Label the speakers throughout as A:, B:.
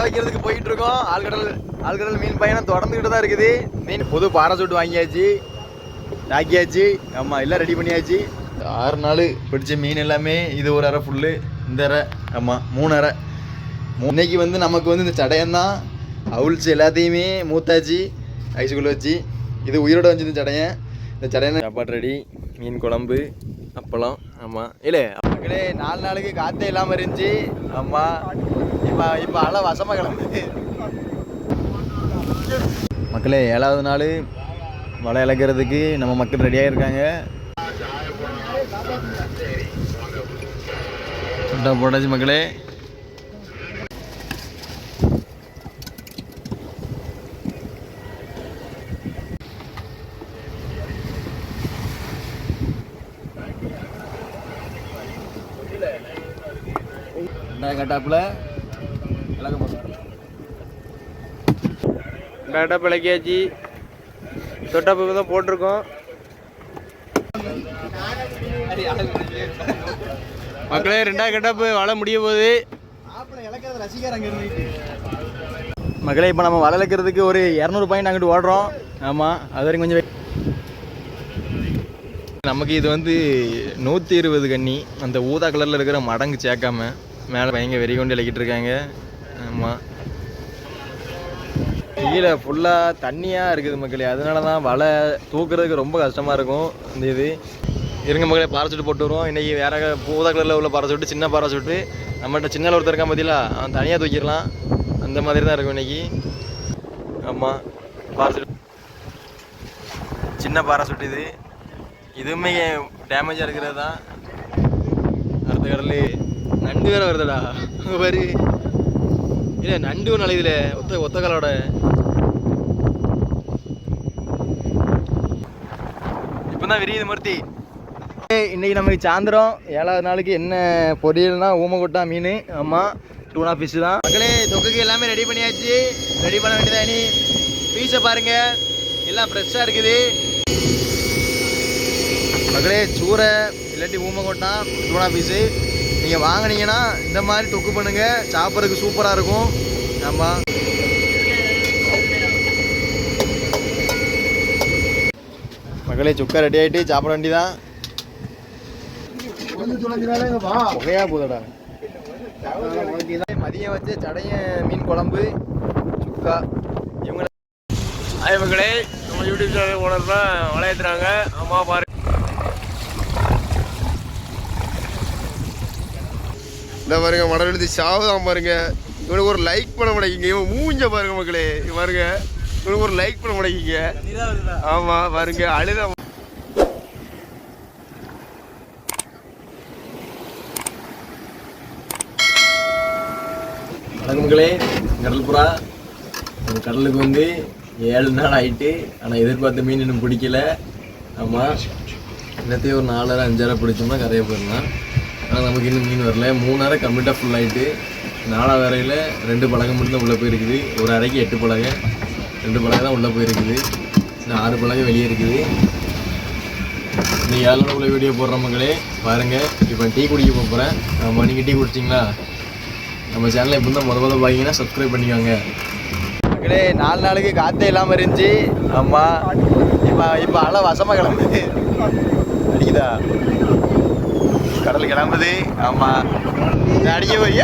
A: வலை வைக்கிறதுக்கு போயிட்டு இருக்கோம் ஆழ்கடல் ஆழ்கடல் மீன் பயணம் தொடர்ந்துக்கிட்டு தான் இருக்குது. மீன் புது பாராசூட் வாங்கியாச்சு நாக்கியாச்சு ஆமாம் எல்லாம் ரெடி பண்ணியாச்சு. ஆறு நாள் பிடிச்ச மீன் எல்லாமே இது ஒரு அரை ஃபுல்லு இந்த அரை ஆமாம் மூணு அரை மூ- இன்னைக்கு வந்து நமக்கு வந்து இந்த சடையந்தான் அவுல்ஸ் எல்லாத்தையுமே மூத்தாச்சு ஐஸுக்குள்ளே வச்சு. இது உயிரோட வந்து இந்த சடையன். இந்த சடையன் சாப்பாடு ரெடி மீன் குழம்பு அப்பளம் ஆமாம் இல்லை மக்களே நாலு நாளுக்கு காற்றே இல்லாமல் இருந்துச்சு. ஆமாம் இப்போ இப்போ அலை வசமாக கிளம்புது மக்களே ஏழாவது நாள் வலை இழக்கிறதுக்கு நம்ம மக்கள் ரெடியாக இருக்காங்க போட்டாச்சு மக்களே. கட்டாப்புல இலக்க போடுறாரு
B: டாட்டா பிழைக்காச்சு தொட்டாப்பு தான் போட்டிருக்கோம் மக்களே ரெண்டாவது கட்டாப்பு வலை முடிய போகுது.
A: மக்களே இப்போ நம்ம வலை இழக்கிறதுக்கு ஒரு இரநூறு பாயிண்ட் அங்கிட்டு ஓடுறோம். ஆமாம் அது வரைக்கும் கொஞ்சம். நமக்கு இது வந்து நூற்றி இருபது கன்னி அந்த ஊதா கலரில் இருக்கிற மடங்கு சேர்க்காம மேலே பயங்க வெறி கொண்டு இலக்கிட்டு இருக்காங்க ஆமாம் கீழே ஃபுல்லாக தண்ணியாக இருக்குது மக்களே. அதனால தான் வலை தூக்குறதுக்கு ரொம்ப கஷ்டமாக இருக்கும் இந்த இது. இருங்க மக்களே பாராசூட் போட்டு வருவோம். இன்றைக்கி வேற பூதா கலரில் உள்ள பாராசூட்டு சின்ன பாராசூட்டு நம்மகிட்ட சின்ன ஒருத்தர் இருக்கான் பார்த்தீங்களா அவன் தனியாக தூக்கிடலாம். அந்த மாதிரி தான் இருக்கும் இன்னைக்கு. ஆமாம் பாராசூட் சின்ன பாராசூட் இது. இதுவுமே டேமேஜாக இருக்கிறது தான். அடுத்த கடல் நண்டு வேறு வருதுடா. வரி இல்லை நண்டு ஒன்று அலையுதுல ஒத்த ஒத்த காலோட இப்போ தான் விரியுது மூர்த்தி. ஏய், இன்னைக்கு நமக்கு சாயந்தரம். ஏழாவது நாளுக்கு என்ன பொரியல்னா? ஊமகொட்டா மீன். ஆமாம் டூனா ஃபிஷ் தான். மக்களே தொக்குக்கு எல்லாமே ரெடி பண்ணியாச்சு. ரெடி பண்ண வேண்டியதா நீ பீஸை பாருங்கள் எல்லாம் ஃப்ரெஷ்ஷாக இருக்குது. மக்களே சூரை இல்லாட்டி ஊமகொட்டா டூனா பீஸு நீங்கள் வாங்குனீங்கன்னா இந்த மாதிரி தொக்கு பண்ணுங்கள் சாப்பிட்றதுக்கு சூப்பராக இருக்கும். ஆமாம் மக்களே சுக்கா ரெடி ஆகிட்டு சாப்பிட வேண்டியதான் புகையா போதடா. மதியம் வச்ச சடைய மீன் குழம்பு சுக்கா. இவங்க
B: ஹாய் மக்களே நம்ம யூடியூப் சேனல் ஓனர் தான் வளையத்துறாங்க. அம்மா பாரு.
C: இந்த பாருங்க மடம் எழுதி சாவுதான் பாருங்க. இவனுக்கு ஒரு லைக் பண்ண மாட்டேங்க இவன் மூஞ்ச பாருங்க மக்களே இங்க பாருங்க. ஒரு லைக் பண்ண முடியுங்க ஆமா பாருங்க அழுத
A: வணக்கங்களே கடல்புறா. கடலுக்கு வந்து ஏழு நாள் ஆயிட்டு ஆனால் எதிர்பார்த்த மீன் இன்னும் பிடிக்கல. ஆமாம் இன்னத்தையும் ஒரு நாலரை அஞ்சாயிரம் பிடிச்சோம்னா கரையை போயிடலாம். ஆனால் நமக்கு இன்னும் மீன் வரல. மூணு கம்ப்ளீட்டாக ஃபுல் ஆயிட்டு நாலாவது அறையில் ரெண்டு பழகம் மட்டும் தான் உள்ளே போயிருக்குது. ஒரு அறைக்கு எட்டு பழகம் ரெண்டு பலகை தான் உள்ளே போயிருக்குது. இன்னும் ஆறு பலகை வெளியே இருக்குது. இன்னும் ஏழு உள்ள வீடியோ போடுற மக்களே. பாருங்கள் இப்போ டீ குடிக்க போகிறேன் ஆமாம் நீங்கள் டீ குடிச்சிங்களா நம்ம சேனலை இப்போ தான் முத முதல் பார்த்தீங்கன்னா சப்ஸ்கிரைப் பண்ணிக்கோங்க. மக்களே நாலு நாளுக்கு காற்றே இல்லாமல் இருந்துச்சு. ஆமாம் இப்போ இப்போ அலை வசமாக கிளம்புது அடிக்குதா? கடல் கிளம்புது. ஆமாம் அடிக்க போய்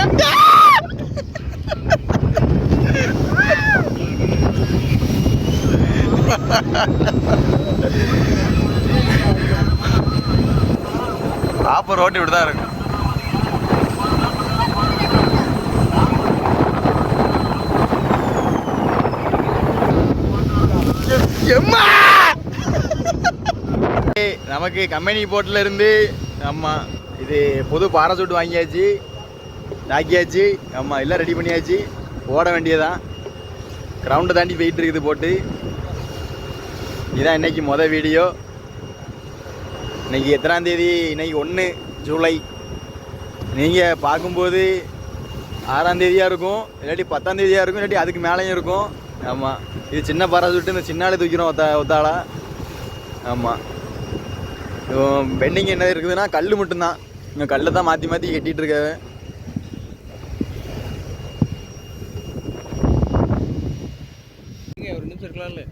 A: ஆப்பர் ரோட்டு இப்படி தான் இருக்கும் நமக்கு கம்பெனி போட்டில் இருந்து ஆமாம் இது புது பாராசூட் வாங்கியாச்சு தாக்கியாச்சு ஆமாம் எல்லாம் ரெடி பண்ணியாச்சு. ஓட வேண்டியதான் கிரவுண்டை தாண்டி போயிட்டு இருக்குது போட்டு. இதான் இன்னைக்கு மொதல் வீடியோ. இன்னைக்கு எத்தனாம் தேதி? இன்னைக்கு ஒன்று ஜூலை. நீங்கள் பார்க்கும்போது ஆறாம் தேதியாக இருக்கும் இல்லாட்டி பத்தாம் தேதியாக இருக்கும் இல்லாட்டி அதுக்கு மேலேயும் இருக்கும். ஆமாம் இது சின்ன பாராசூட்டு இந்த சின்னாலே தூக்கிறோம் ஒத்தா ஒத்தாளா? ஆமாம் பெண்டிங் என்ன இருக்குதுன்னா கல் மட்டும்தான். இங்கே கல்லை தான் மாற்றி மாற்றி கட்டிகிட்டு
B: இருக்காரு ஒரு நிமிஷம் இருக்கலாம்ல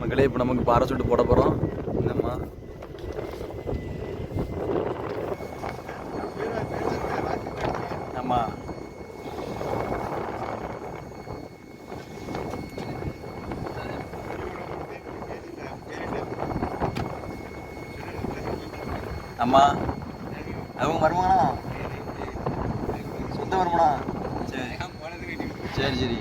A: மக்களே இப்போ நமக்கு பாராசூட் போட போகிறோம் என்னம்மா ஆமாம் அம்மா அவங்க வருமானா சொந்த வருமானா சரி. சரி சரி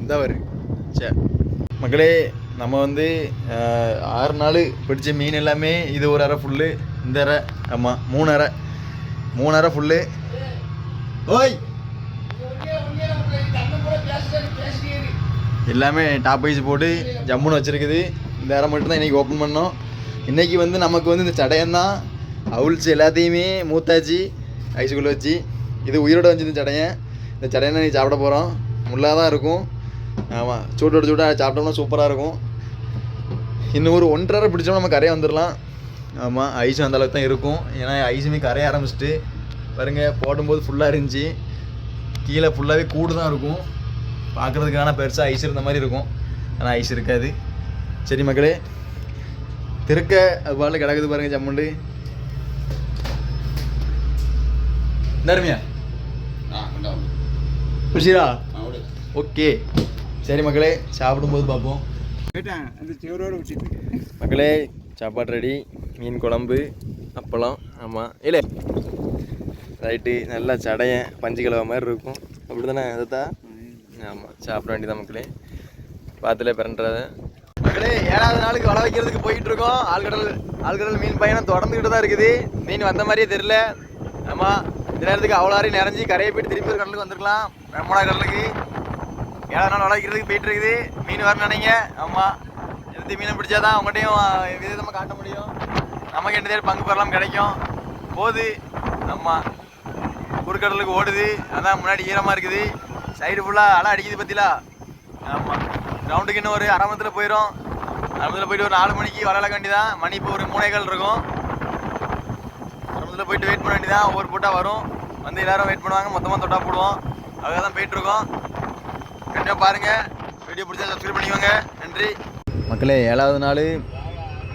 A: இந்த வரு சரி மக்களே நம்ம வந்து ஆறு நாள் பிடிச்ச மீன் எல்லாமே இது ஒரு அரை ஃபுல்லு இந்த அரை ஆமாம் மூணு அரை மூணு அரை ஃபுல்லு ஓய்! எல்லாமே டாப் வைஸ் போட்டு ஜம்முன்னு வச்சுருக்குது. இந்த அரை மட்டும்தான் இன்றைக்கி ஓப்பன் பண்ணோம். இன்றைக்கி வந்து நமக்கு வந்து இந்த சடையந்தான் அவுல்ஸ் எல்லாத்தையுமே மூத்தாச்சு ஐஸுக்குள்ளே வச்சு. இது உயிரோட வச்சு இந்த சடையன். இந்த சடையனை நீ சாப்பிட போகிறோம் முள்ளாக தான் இருக்கும். ஆமாம் சூட்டோட சூடாக சாப்பிட்டோம்னா சூப்பராக இருக்கும். இன்னும் ஒரு ஒன்றரை பிடிச்சோம் நம்ம கரையை வந்துடலாம் ஆமாம் ஐஸும் அந்த அளவுக்கு தான் இருக்கும். ஏன்னா ஐஸுமே கரைய ஆரம்பிச்சிட்டு பாருங்க போடும்போது ஃபுல்லாக இருந்துச்சு. கீழே ஃபுல்லாகவே கூடு தான் இருக்கும். பார்க்குறதுக்கான பெருசாக ஐஸ் இருந்த மாதிரி இருக்கும். ஆனால் ஐஸ் இருக்காது. சரி மக்களே திருக்க அது கிடக்குது பாருங்க ஜம்முண்டு. நர்மியா குஷிரா ஓகே. சரி மக்களே சாப்பிடும்போது பார்ப்போம். மக்களே சாப்பாடு ரெடி. மீன் குழம்பு அப்பளம் ஆமாம் இல்லை ரைட்டு நல்லா சடையன் பஞ்சு கிழவ மாதிரி இருக்கும். அப்படி தானே அதுதா ஆமாம் சாப்பிட வேண்டியதான் மக்களே. பார்த்துல பிறன்றத. மக்களே ஏழாவது நாளுக்கு வலை வைக்கிறதுக்கு போயிட்டு இருக்கோம் ஆழ்கடல் ஆழ்கடல் மீன் பயணம் தொடர்ந்துக்கிட்டு தான் இருக்குது. மீன் வந்த மாதிரியே தெரியல. ஆமாம் இந்த நேரத்துக்கு அவ்வளோ நிறைஞ்சி கரையை போயிட்டு திருப்பி கடலுக்கு வந்திருக்கலாம். பிரம்மடா கடலுக்கு. ஏழாவது நாள் போயிட்டு இருக்குது. மீன் வரணும் நினைங்க. ஆமாம் எடுத்து மீனை பிடிச்சாதான் அவங்ககிட்டையும் விதமாக காட்ட முடியும். நமக்கு என்ன தேடி பங்கு பெறலாம் கிடைக்கும். போகுது. ஆமாம் குறுக்கடலுக்கு ஓடுது. அதான் முன்னாடி ஈரமாக இருக்குது. சைடு ஃபுல்லாக அலை அடிக்குது பத்திலா. ஆமாம் கிரவுண்டுக்கு இன்னும் ஒரு அரை மணத்தில் போயிடும் அரை போயிட்டு ஒரு நாலு மணிக்கு விளையாட வேண்டிதான் மணி இப்போ ஒரு மூணேகால் இருக்கும். அரை போயிட்டு வெயிட் பண்ண வேண்டியதான் ஒவ்வொரு போட்டால் வரும். வந்து எல்லாரும் வெயிட் பண்ணுவாங்க. மொத்தமாக தொட்டா போடுவோம். அதுக்காக தான் போயிட்டுருக்கோம் கண்டிப்பாக பாருங்கள் வீடியோ பிடிச்சா சப்ஸ்கிரைப் பண்ணிக்கோங்க. நன்றி. மக்களே ஏழாவது நாள்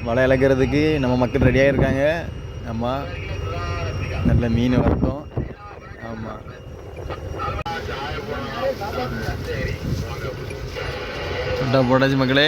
A: வலை இழக்கிறதுக்கு நம்ம மக்கள் ரெடியாக இருக்காங்க ஆமாம் நல்ல மீன் வரட்டும் ஆமாம் சுட்டா போட்டாச்சு மக்களே.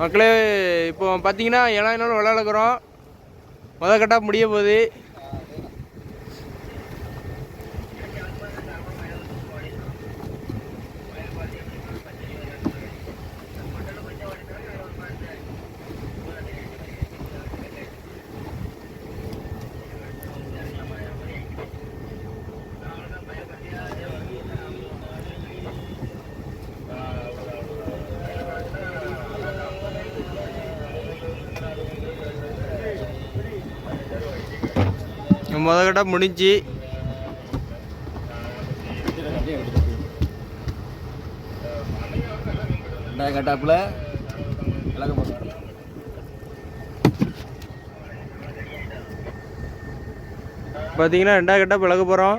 B: மக்களே இப்போ பார்த்தீங்கன்னா ஏழாயிரம் நாள் விளையாடுறோம் முத கட்டாக முடிய போகுது. முத கட்டாக முடிஞ்சு
A: கட்டாப்பில். இலக்க போடுறாரு
B: பார்த்தீங்கன்னா ரெண்டாவது கட்டாக விலக போகிறோம்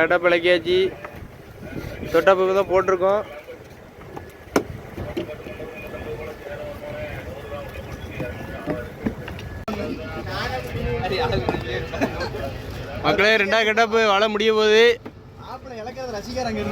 B: ரெண்டாவது கட்டாக பிளக்கியாச்சு. தொட்டா பக்கம் தான் போட்டிருக்கோம். மக்களே ரெண்டாவது கட்டாப்பு வாழ முடிய போகுது.
A: ரசிகர் அங்கே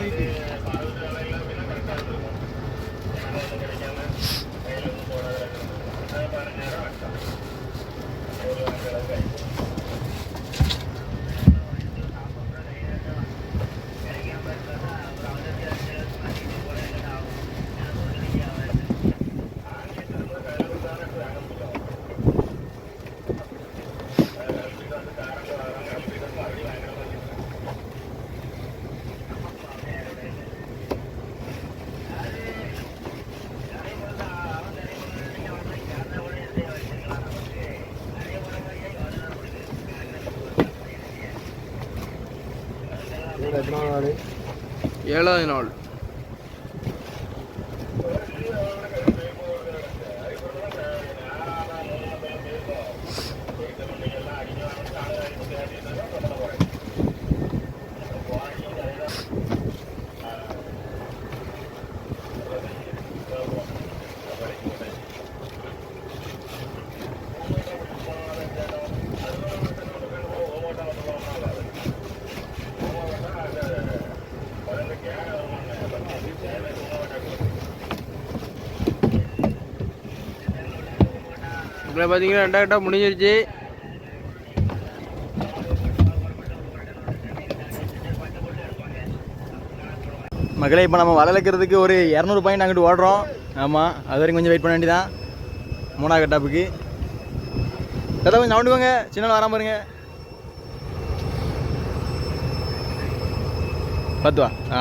A: நாள்.
B: ஏழாவது நாள். இப்போ பார்த்தீங்கன்னா ரெண்டாவது கட்டா முடிஞ்சிருச்சு.
A: மகளே இப்போ நம்ம வலை இழக்கிறதுக்கு ஒரு இரநூறு பாயிண்ட் அங்கிட்டு ஓடுறோம். ஆமாம் அது வரைக்கும் கொஞ்சம் வெயிட் பண்ண வேண்டியதான் மூணாவது கட்டாப்புக்கு தாத்தா கொஞ்சம் நவுண்டு வாங்க சின்ன வராம பாருங்க பத்து வா. ஆ.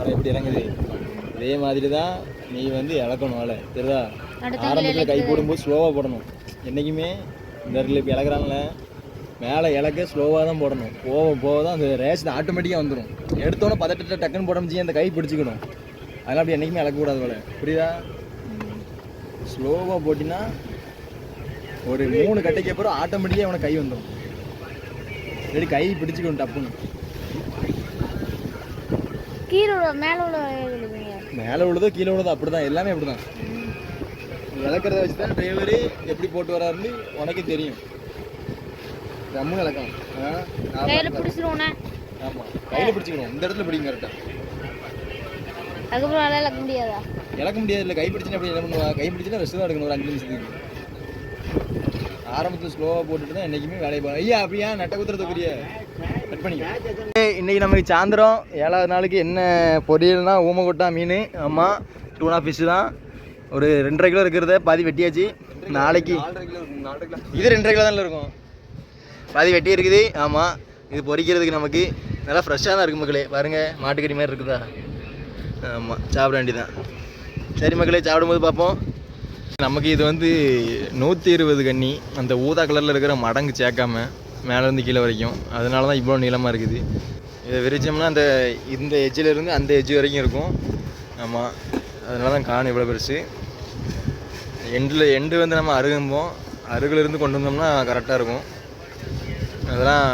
A: அட எப்படி இறங்குது. இதே மாதிரி தான் நீ வந்து இழக்கணும் வேலை தெரியுதா? ஆரம்பத்தில் கை போடும்போது ஸ்லோவாக போடணும். என்றைக்குமே இந்த இடத்துல இப்போ இழக்கிறாங்கள மேலே இலக்க ஸ்லோவாக தான் போடணும். போக போக தான் அந்த ரேஸ் ஆட்டோமேட்டிக்காக வந்துடும் எடுத்தோன்னே பதட்டத்தை டக்குன்னு போட முடிஞ்சு அந்த கை பிடிச்சிக்கணும் அதெல்லாம் அப்படி என்றைக்குமே இழக்கக்கூடாது போல. புரியுதா? ஸ்லோவாக போட்டினா ஒரு மூணு கட்டைக்கு அப்புறம் ஆட்டோமேட்டிக்காக அவனை கை வந்துடும் ரெடி கை பிடிச்சிக்கணும் டப்புன்னு.
D: கீழே மேலே
A: மேலே விழுதோ கீழே விழுதோ அப்படி தான் எல்லாமே அப்படி தான் இழக்கிறத வச்சு தான் டிரைவரு எப்படி போட்டு வராருன்னு உனக்கு தெரியும். ஜம்முன்னு இழக்கம்
D: கையில் பிடிச்சிருவோண்ணே
A: ஆமாம் கையில் பிடிச்சிக்கணும். இந்த இடத்துல பிடிக்கும் கரெக்டாக
D: அதுக்கப்புறம் இழக்க முடியாதா?
A: இழக்க முடியாது. இல்லை கை பிடிச்சுன்னா அப்படி என்ன பண்ணுவா கை பிடிச்சுன்னா ரெஸ்ட் தான் எடுக்கணும் ஒரு அஞ்சு நிமிஷத்துக்கு. ஆரம்பத்தில் ஸ்லோவாக போட்டுட்டு தான் என்றைக்குமே வேலையை போகணும் ஐயா அப்படியா நட்ட குத்துறதுக்குரிய? கட் பண்ணிக்க. இன்றைக்கி நமக்கு சாயந்தரம் ஏழாவது நாளைக்கு என்ன பொரியல்னா? ஊமகொட்டா மீன் ஆமாம் டூனா ஃபிஷ் தான். ஒரு ரெண்டரை கிலோ இருக்கிறத பாதி வெட்டியாச்சு. நாளைக்கு இது ரெண்டரை கிலோ தான் இருக்கும்? பாதி வெட்டி இருக்குது. ஆமாம் இது பொரிக்கிறதுக்கு நமக்கு நல்லா ஃப்ரெஷ்ஷாக தான் இருக்குது மக்களே. பாருங்கள் மாட்டுக்கறி மாதிரி இருக்குதா? ஆமாம் சாப்பிட வேண்டியதான் சரி மக்களே சாப்பிடும்போது பார்ப்போம். நமக்கு இது வந்து நூற்றி இருபது கன்னி அந்த ஊதா கலரில் இருக்கிற மடங்கு சேர்க்காம மேலேருந்து கீழே வரைக்கும். அதனால தான் இவ்வளோ நீளமாக இருக்குது. இதை விரிச்சோம்னா அந்த இந்த எஜ்ஜிலேருந்து அந்த எஜ்ஜு வரைக்கும் இருக்கும். ஆமாம் அதனால தான் காணும் இவ்வளோ பெருசு. எண்டில் எண்டு வந்து நம்ம அருகும்போம் அருகில் இருந்து கொண்டு வந்தோம்னா கரெக்டாக இருக்கும். அதெல்லாம்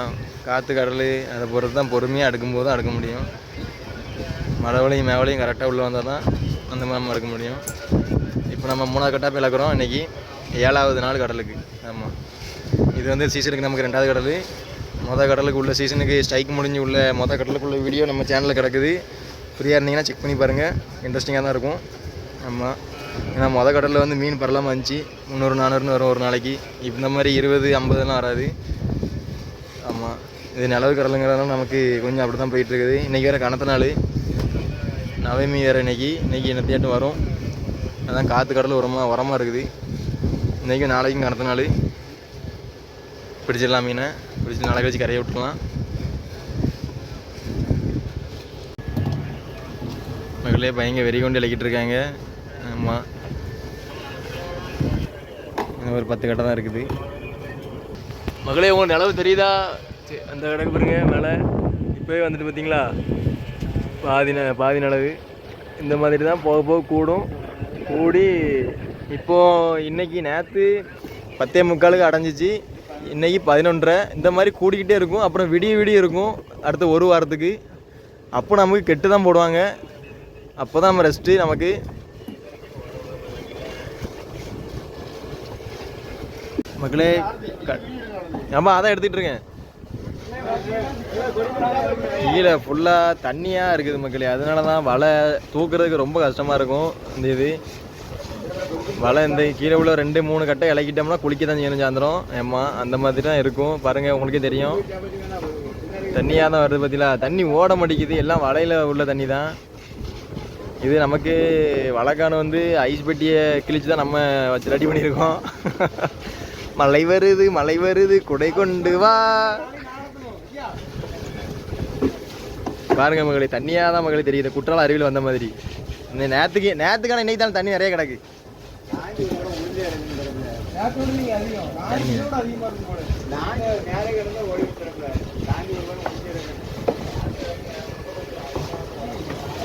A: காற்று கடல் அதை பொறுத்து தான் பொறுமையாக அடுக்கும்போது தான் அடுக்க முடியும். மழவளையும் மேவலையும் கரெக்டாக உள்ளே வந்தால் தான் அந்த மாதிரி நம்ம அடுக்க முடியும். இப்போ நம்ம மூணாவது கட்டாக போய் இழக்கிறோம் இன்றைக்கி ஏழாவது நாள் கடலுக்கு. ஆமாம் இது வந்து சீசனுக்கு நமக்கு ரெண்டாவது கடல். மொதல் கடலுக்கு உள்ள சீசனுக்கு ஸ்ட்ரைக் முடிஞ்சு உள்ள மொதல் கடலுக்குள்ள வீடியோ நம்ம சேனலில் கிடக்குது. ஃப்ரீயாக இருந்தீங்கன்னா செக் பண்ணி பாருங்கள் இன்ட்ரெஸ்டிங்காக தான் இருக்கும். ஆமாம் ஏன்னா மொதல் கடலில் வந்து மீன் பரலாமல் இருந்துச்சு. முந்நூறு நானூறுன்னு வரும் ஒரு நாளைக்கு. இப்போ இந்த மாதிரி இருபது ஐம்பதுலாம் வராது. ஆமாம் இது நிலவு கடலுங்கிறதுனால நமக்கு கொஞ்சம் அப்படி தான் போயிட்டுருக்குது இன்றைக்கி வேறு கணத்த நாள். நவமி வேறு இன்னைக்கு. இன்றைக்கி என்னத்தையாட்டும் வரும். அதான் காற்று கடல் உரமாக உரமாக இருக்குது. இன்றைக்கும் நாளைக்கும் கணத்த நாள். பிடிச்சிடலாம் மீனை. பிடிச்சி நாளை கழிச்சு கரையை விட்டுலாம் மகளே பையங்க வெறி கொண்டு இலக்கிட்டு இருக்காங்க. ஆமாம் ஒரு பத்து கடை தான் இருக்குது. மகளே உங்களுக்கு நிலவு தெரியுதா? சரி, அந்த கடைக்கு பாருங்க மேலே. இப்போவே வந்துட்டு பார்த்தீங்களா பாதி ந பாதி நிலவு. இந்த மாதிரி தான் போக போக கூடும். கூடி இப்போ இன்னைக்கு நேற்று பத்தே முக்காலுக்கு அடைஞ்சிச்சு. இன்னைக்கு பதினொன்றரை. இந்த மாதிரி கூடிக்கிட்டே இருக்கும். அப்புறம் விடிய விடிய இருக்கும். அடுத்த ஒரு வாரத்துக்கு. அப்போ நமக்கு கெட்டு தான் போடுவாங்க. அப்போ தான் நம்ம ரெஸ்ட்டு நமக்கு. மக்களே க ஆமாம் அதான் எடுத்துகிட்டு இருக்கேன். கீழே ஃபுல்லாக தண்ணியாக இருக்குது மக்களே. அதனால தான் வலை தூக்குறதுக்கு ரொம்ப கஷ்டமாக இருக்கும் இந்த இது. வலை இந்த கீழே உள்ள ரெண்டு மூணு கட்டை இலக்கிட்டோம்னா குளிக்க தான் செய்யணும் சாயந்தரம். ஏம்மா அந்த மாதிரி தான் இருக்கும். பாருங்கள் உங்களுக்கே தெரியும். தண்ணியாக தான் வருது பார்த்தீங்களா தண்ணி ஓட மாட்டேங்குது. எல்லாம் வலையில் உள்ள தண்ணி தான் இது நமக்கு வழக்கான வந்து ஐஸ் பெட்டியை கிழிச்சு தான் நம்ம வச்சு ரெடி பண்ணியிருக்கோம். மழை வருது மழை வருது. குடை கொண்டு வா. பாருங்க மகளே தண்ணியாக தான் மகளே தெரியுது. குற்றால அருவியில் வந்த மாதிரி. இந்த நேற்றுக்கு நேற்றுக்கான இன்னைக்கு தான் தண்ணி நிறைய கிடக்கு.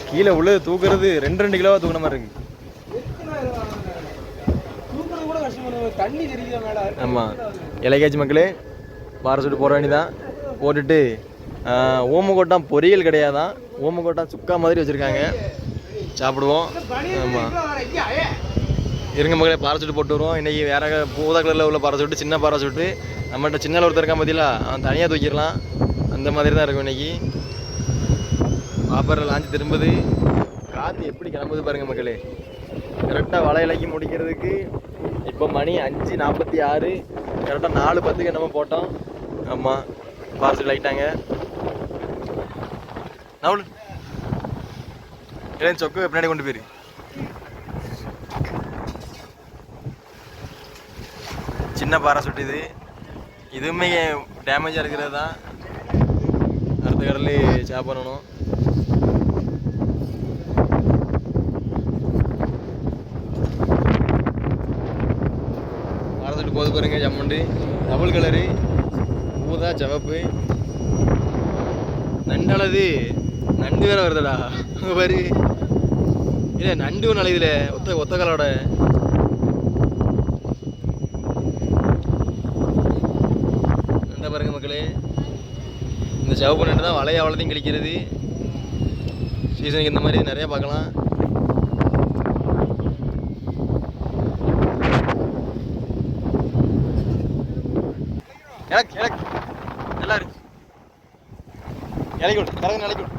A: கீழே உள்ளது தூக்குறது ரெண்டு ரெண்டு கிலோவா தூக்குன மாதிரி இருக்கு. ஆமாம் இலக்காச்சி மக்களே பாரசூட்டு போட வேண்டியதான் போட்டுட்டு ஓமக்கோட்டான் பொரியல் கிடையாதான். ஓமக்கோட்டான் சுக்கா மாதிரி வச்சுருக்காங்க. சாப்பிடுவோம். ஆமாம் இருங்க மகளே பாராசூட் போட்டு வருவோம். இன்றைக்கி வேற பூதா கலரில் உள்ள பாராசூட்டு சின்ன பாராசூட்டு நம்மகிட்ட சின்ன ஒருத்தர் இருக்கான் பார்த்தீங்களா அவன் தனியாக தூக்கிடலாம். அந்த மாதிரி தான் இருக்கும் இன்னைக்கு. பாப்பரில் லாஞ்சு திரும்புது. காற்று எப்படி கிளம்புது பாருங்கள் மக்களே. கரெக்டாக வலை இலக்கி முடிக்கிறதுக்கு இப்போ மணி அஞ்சு நாற்பத்தி ஆறு. கரெக்டாக நாலு பத்துக்கு நம்ம போட்டோம். ஆமாம் பாராசூட் ஆகிட்டாங்க நவுல். இளைஞ சொக்கு பின்னாடி கொண்டு போயிரு. சின்ன பாறை இது. இதுவுமே டேமேஜாக இருக்கிறது தான். அடுத்த கடலில் சாப்பிடணும் பாரசூட் போது பாருங்க ஜம்முண்டு. டபுள் கலரு ஊதா சிவப்பு. நண்டளது நண்டு வேற வருதுடா. அங்கே பாரு. இல்லை நண்டு ஒன்று அழையுதுல ஒத்த ஒத்த கலோட. நண்டை பாருங்க மக்களே. இந்த சிவப்பு நண்டு தான் வலைய அவ்வளோதையும் கழிக்கிறது. சீசனுக்கு இந்த மாதிரி நிறையா பார்க்கலாம். எனக்கு எனக்கு நல்லா இருக்கு. இறக்கி விடு கரகு இறக்கி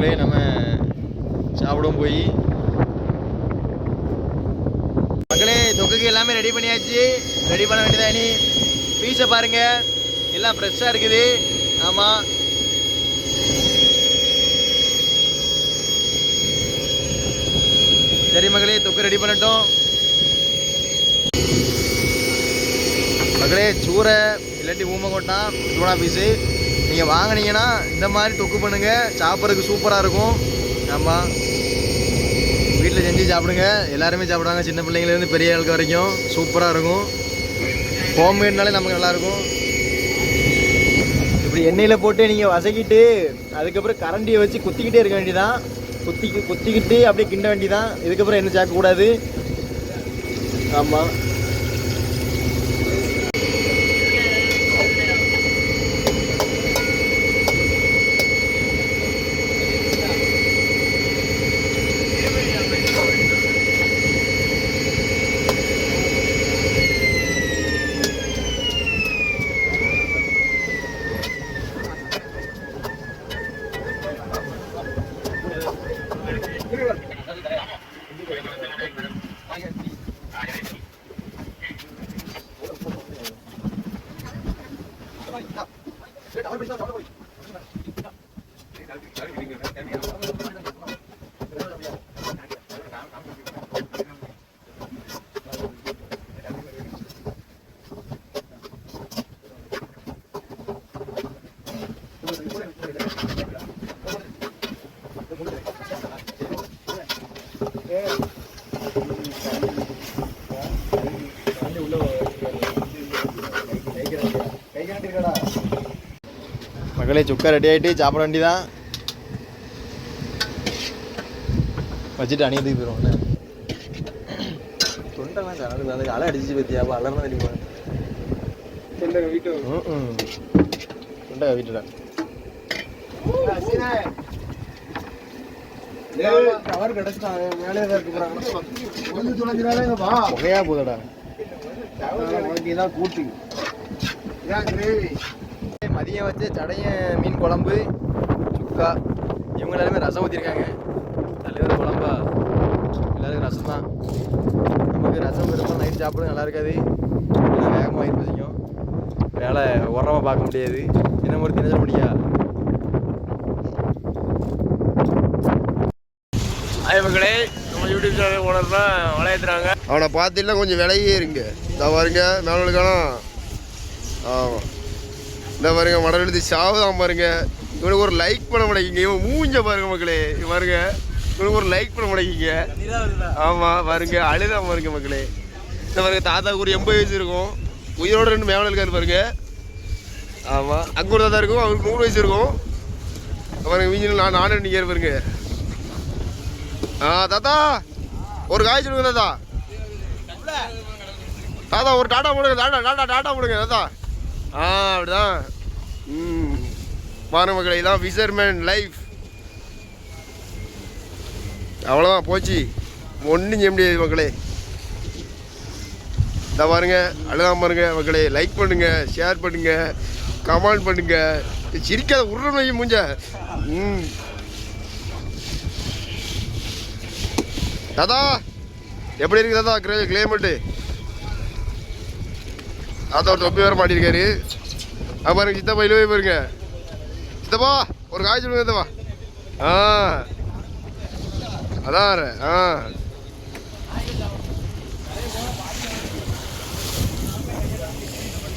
A: மக்களே மகளே நம்ம சாப்பிடும் போய். மக்களே தொக்குக்கு எல்லாமே ரெடி பண்ணியாச்சு. ரெடி பண்ண வேண்டியதா இனி? பீஸை பாருங்க. எல்லாம் ஃப்ரெஷ்ஷாக இருக்குது. ஆமாம் சரி மகளே தொக்கு ரெடி பண்ணட்டும். மகளே சூரை இல்லாட்டி ஊமை கொட்டான் சூடா பீஸு நீங்கள் வாங்கினீங்கன்னா இந்த மாதிரி தொக்கு பண்ணுங்கள் சாப்பிட்றதுக்கு சூப்பராக இருக்கும். ஆமாம் வீட்டில் செஞ்சு சாப்பிடுங்க. எல்லாருமே சாப்பிடுவாங்க. சின்ன பிள்ளைங்கலேருந்து பெரிய ஆளுக்கு வரைக்கும். சூப்பராக இருக்கும். ஹோம்மேட்னாலே நமக்கு நல்லாயிருக்கும் இப்படி எண்ணெயில் போட்டு நீங்கள் வசக்கிட்டு அதுக்கப்புறம் கரண்டியை வச்சு குத்திக்கிட்டே இருக்க வேண்டியதான் குத்தி குத்திக்கிட்டு அப்படியே கிண்ட வேண்டியதான் இதுக்கப்புறம் என்ன சேர்க்கக்கூடாது ஆமாம் மக்களே சுக்கா ரெடி ஆகிட்டு சாப்பிட வேண்டியதான் வச்சுட்டு அணியத்துக்கு என்ன? தொண்டெல்லாம் கலந்து அதுக்கு அலை அடிச்சு பத்தியா? அலர்னா தெரியுமா? தொண்டை
C: கவர் கிடைச்சிட்டாங்க மேலே தான் இருக்கு வா.
A: புகையா போதடா
C: உனக்கு இதான் கூட்டு. இதான் கிரேவி
A: மதியம் வச்சு சடைய மீன் குழம்பு சுக்கா. இவங்க எல்லாருமே ரசம் ஊற்றிருக்காங்க தலைவர் குழம்பா? எல்லாருக்கும் ரசம் தான் நமக்கு ரசம் விருப்பம் நைட் சாப்பிட நல்லா இருக்காது. வேகமாக வயிறு பசிக்கும். வேலை உரமாக பார்க்க முடியாது. என்ன மாதிரி தினச முடியா
B: ஐவர்களே நம்ம யூடியூப் சேனல் ஓனர் தான் வளையத்துறாங்க.
C: அவனை பார்த்துலாம் கொஞ்சம் விலையே இருங்க. இந்த பாருங்க மேலுக்கான ஆமாம் இந்த பாருங்க மடல் எழுதி சாவுதான் பாருங்க. இவனுக்கு ஒரு லைக் பண்ண மாட்டேங்க இவன் மூஞ்ச பாருங்க மக்களே. பாருங்க. இவனுக்கு ஒரு லைக் பண்ண மாட்டேங்கிங்க ஆமாம் பாருங்க. அழுதான் பாருங்க மக்களே. இந்த பாருங்க தாத்தாவுக்கு ஒரு எண்பது வயசு இருக்கும். உயிரோட ரெண்டு மேவன இருக்காரு பாருங்க. ஆமாம் அங்கே ஒரு தாத்தா இருக்கும் அவருக்கு நூறு வயசு இருக்கும். பாருங்க வீஞ்சில் நான் நானே நிற்கிற பாருங்க. ஆ தாத்தா. ஒரு காய் சொல்லுங்க தாத்தா. தாத்தா ஒரு டாட்டா போடுங்க டாட்டா டாட்டா டாட்டா போடுங்க தாத்தா. ஆ அப்படிதான். ம். பாருங்க மக்களே இதான் ஃபிஷர்மேன் லைஃப் அவ்வளோதான் போச்சு. ஒன்றும் செய்ய முடியாது மக்களே. இந்த பாருங்க அழுதாம பாருங்க மக்களே. லைக் பண்ணுங்க ஷேர் பண்ணுங்க கமெண்ட் பண்ணுங்க. சிரிக்காத உருளை மையம் மூஞ்ச. ம். தாதா எப்படி இருக்கு தாதா கிளே கிளைமேட்டு அதான் ஒரு தொப்பி வேற மாட்டிருக்காரு. அது பாருங்க சித்தப்பா இழுவே பாருங்க. சித்தப்பா ஒரு காய் சொல்லுங்க சித்தப்பா ஆ. அதான் ஆ.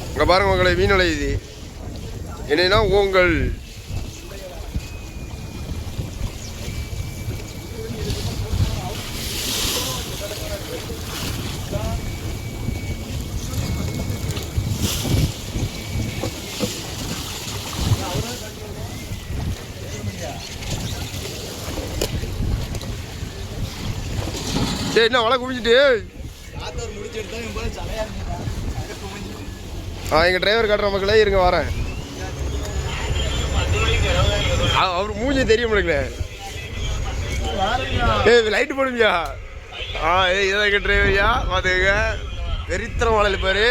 C: இங்கே பாருங்க உங்களை மீன் இது என்னன்னா உங்கள் டேய் என்ன வலை குமிச்சிட்டு ஆ எங்கள் டிரைவர் காட்டுற மக்களே இருங்க வரேன். அவர் மூஞ்சி தெரிய முடியல ஏய் லைட்டு போடுங்கயா ஆ ஏய் இதான் எங்கள் டிரைவர்யா பார்த்துங்க வெறித்தரம் வலையில் பாரு.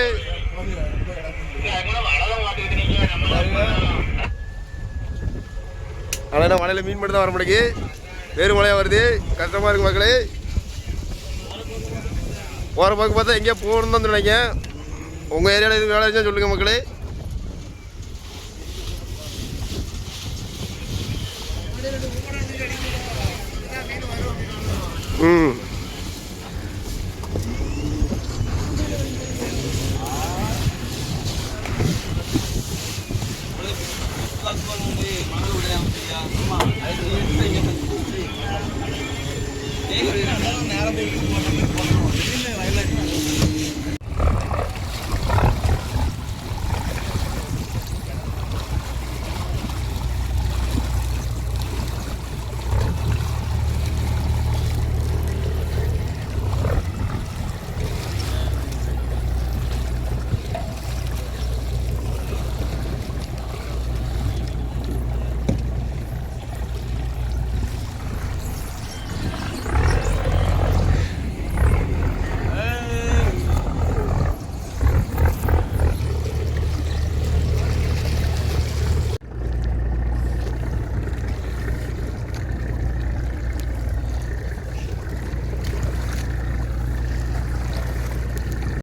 C: ஆனால் என்ன வலையில் மீன் மட்டும் தான் வர முடியுது வேறு மழையாக வருது. கஷ்டமாக இருக்கு மக்களே. போகிற போக்கு பார்த்தா எங்கேயா போகணும் தான் நினைக்கேன் உங்கள் ஏரியாவில் எதுவும் வேலை இருந்தால் சொல்லுங்கள் மக்களே. ம்.
E: நேரம்